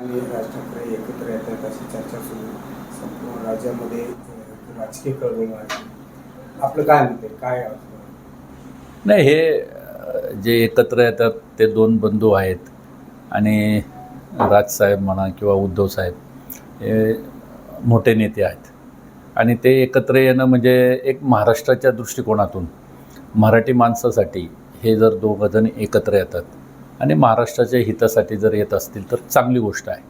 आणि राज ठाकरे एकत्र येतात अशी चर्चा सुरू. संपूर्ण राज्यामध्ये राजकीय कळवळ आपलं काय म्हणते? काय नाही हे जे एकत्र येतात ते दोन बंधू आहेत. आणि राजसाहेब म्हणा किंवा उद्धव साहेब हे मोठे नेते आहेत. आणि ते एकत्र येणं म्हणजे एक महाराष्ट्राच्या दृष्टिकोनातून मराठी माणसासाठी हे जर दोघंजण एकत्र येतात आणि महाराष्ट्राच्या हितासाठी जर येत असतील तर चांगली गोष्ट आहे.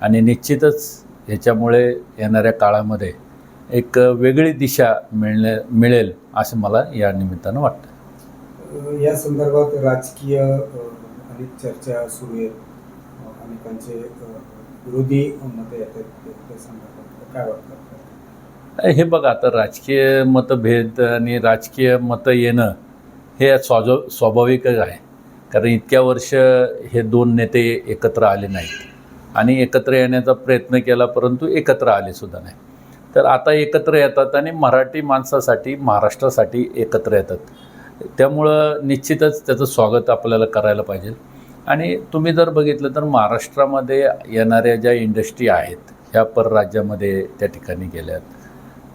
आणि निश्चितच ह्याच्यामुळे येणाऱ्या काळामध्ये एक वेगळी दिशा मिळणे मिळेल असं मला या निमित्तानं वाटतं. या संदर्भात राजकीय अनेक चर्चा सुरू आहेत. अनेकांचे विरोधी मतं येतात काय वाटतं? हे बघा आता राजकीय मतभेद आणि राजकीय मतं येणं हे स्वाजो स्वाभाविकच आहे. कारण इतक्या वर्ष हे दोन नेते एकत्र आले नाहीत. आणि एकत्र येण्याचा प्रयत्न केला परंतु एकत्र आले सुद्धा नाही तर आता एकत्र येतात आणि मराठी माणसासाठी महाराष्ट्रासाठी एकत्र येतात. त्यामुळं निश्चितच त्याचं स्वागत आपल्याला करायला पाहिजे. आणि तुम्ही जर बघितलं तर महाराष्ट्रामध्ये येणाऱ्या ज्या इंडस्ट्री आहेत ह्या परराज्यामध्ये त्या ठिकाणी गेल्यात.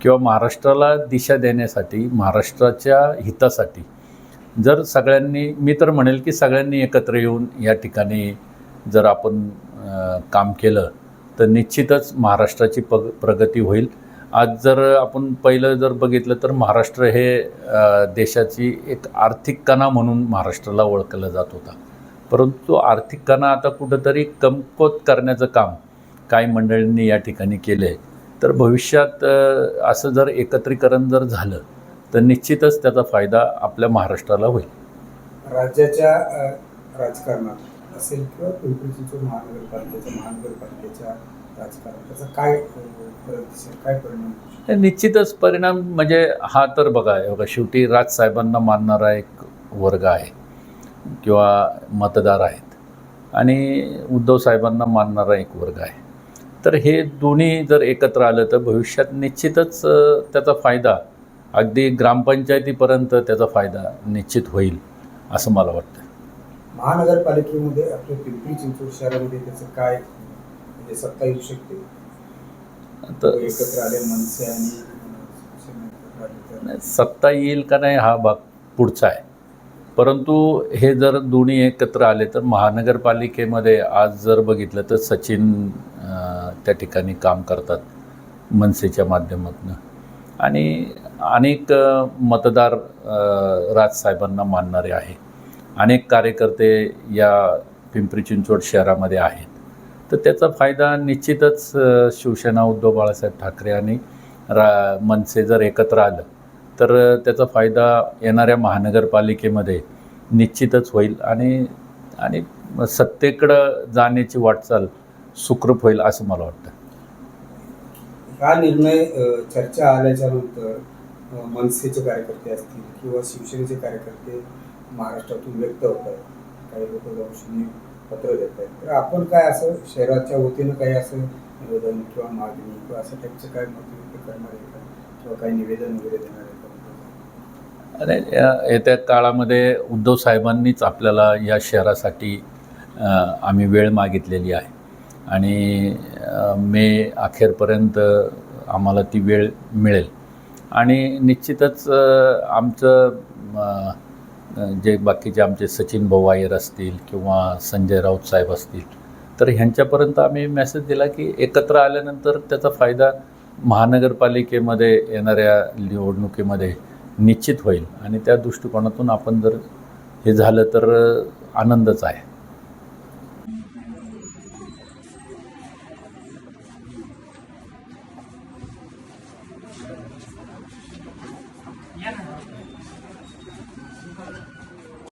किंवा महाराष्ट्राला दिशा देण्यासाठी महाराष्ट्राच्या हितासाठी जर सगळ्यांनी मी तर म्हणेल की सगळ्यांनी एकत्र येऊन या ठिकाणी जर आपण काम केलं तर निश्चितच महाराष्ट्राची पग प्रगती होईल. आज जर आपण पहिलं जर बघितलं तर महाराष्ट्र हे देशाची एक आर्थिक कणा म्हणून महाराष्ट्राला ओळखलं जात होता. परंतु आर्थिक कणा आता कुठंतरी कमकोत करण्याचं काम काही मंडळींनी या ठिकाणी केलं आहे तर भविष्यात असं जर एकत्रीकरण जर झालं तर निश्चितच त्याचा फायदा आपल्या महाराष्ट्राला होईल. राज्याच्या राजकारणात असेल किंवा पिंपरी चिंचवड महानगरपालिकेच्या महानगरपालिकेच्या राजकारण त्याचा काय काय परिणाम निश्चितच परिणाम म्हणजे हा तर बघा बघा शेवटी राजसाहेबांना मानणारा एक वर्ग आहे किंवा मतदार आहेत. आणि उद्धव साहेबांना मानणारा एक वर्ग आहे. तर हे दोन्ही जर एकत्र आलं तर भविष्यात निश्चितच त्याचा फायदा अगदी ग्रामपंचायतीपर्यंत त्याचा फायदा निश्चित होईल असं मला वाटतं. महानगरपालिकेमध्ये आपल्या पिंपरी चिंचवड शहरामध्ये त्याचं काय म्हणजे सत्ता येऊ शकते? तर एकत्र आले मनसे आणि सत्ता येईल का नाही हा भाग पुढचा आहे. परंतु हे जर दोन्ही एकत्र आले तर महानगरपालिकेमध्ये आज जर बघितलं तर सचिन त्या ठिकाणी काम करतात मनसेच्या माध्यमातून. आणि अनेक मतदार राजसाहेबांना मानणारे आहे. अनेक कार्यकर्ते या पिंपरी चिंचवड शहरामध्ये आहेत. तर त्याचा फायदा निश्चितच शिवसेना उद्धव बाळासाहेब ठाकरे आणि रा मनसे जर एकत्र आलं तर त्याचा फायदा येणाऱ्या महानगरपालिकेमध्ये निश्चितच होईल आणि आणि सत्तेकडं जाण्याची वाटचाल सुखरूप होईल असं मला वाटतं. हा निर्णय चर्चा आल्याच्यानंतर मनसेचे कार्यकर्ते असतील किंवा शिवसेनेचे कार्यकर्ते महाराष्ट्रातून व्यक्त होत आहेत काही लोक जाऊन पत्र देत आहेत तर आपण काय असं शहराच्या वतीनं काही असं निवेदन किंवा मागणी किंवा असं टाईपचं काय मत व्यक्त करणार आहे का? किंवा काही निवेदन वगैरे देणार आहे का? या- येत्या काळामध्ये उद्धव साहेबांनीच आपल्याला या शहरासाठी आम्ही वेळ मागितलेली आहे. आणि मे अखेरपर्यंत आम्हाला ती वेळ मिळेल. आणि निश्चितच आमचं जे बाकीचे आमचे सचिन भाऊ असतील किंवा संजय राऊत साहेब असतील तर ह्यांच्यापर्यंत आम्ही मेसेज दिला की एकत्र आल्यानंतर त्याचा फायदा महानगरपालिकेमध्ये येणाऱ्या निवडणुकीमध्ये निश्चित होईल. आणि त्या दृष्टिकोनातून आपण जर हे झालं तर आनंदच आहे.